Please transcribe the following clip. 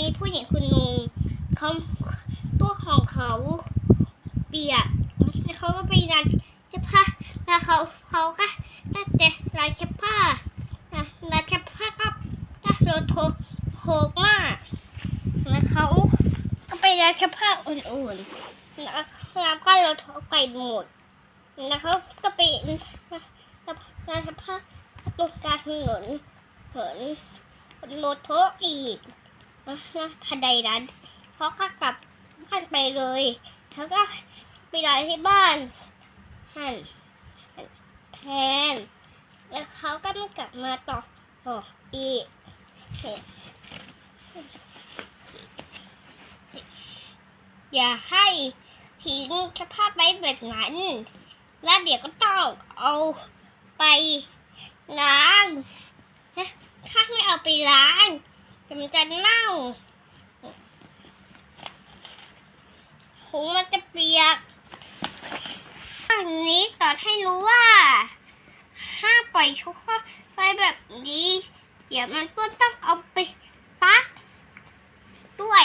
มีผู้หญิงคนหนึ่งเขาตัวของเขาเปียกเขาก็ไปร้านเสื้อผ้าแล้วเขาเขาก็น่าจะร้านเสื้อผ้าร้านเสื้อผ้าก็น่ารถโทรโหกมากแล้วเขาก็ไปร้านเสื้อผ้าอุ่นๆแล้วแล้วก็รถโทรไปหมดแล้วเขาก็ไปร้านเสื้อผ้าตรงกลางถนนเหินรถโทรอีก ทันใดนั้นเขาก็กลับบ้านไปเลยเขาก็ไปรอที่บ้านหันแทน แล้วเขาก็ไม่กลับมาต่อต่ออีกอย่าให้ทิ้งสภาพไว้แบบนั้น แล้วเดี๋ยวก็ต้องเอาไปล้าง ถ้าไม่เอาไปล้าง มันจะเน่าหูมันจะเปียกอันนี้สอนให้รู้ว่า ห้ามปล่อยชุกไฟแบบนี้ เดี๋ยวมันก็ต้องเอาไปซักด้วย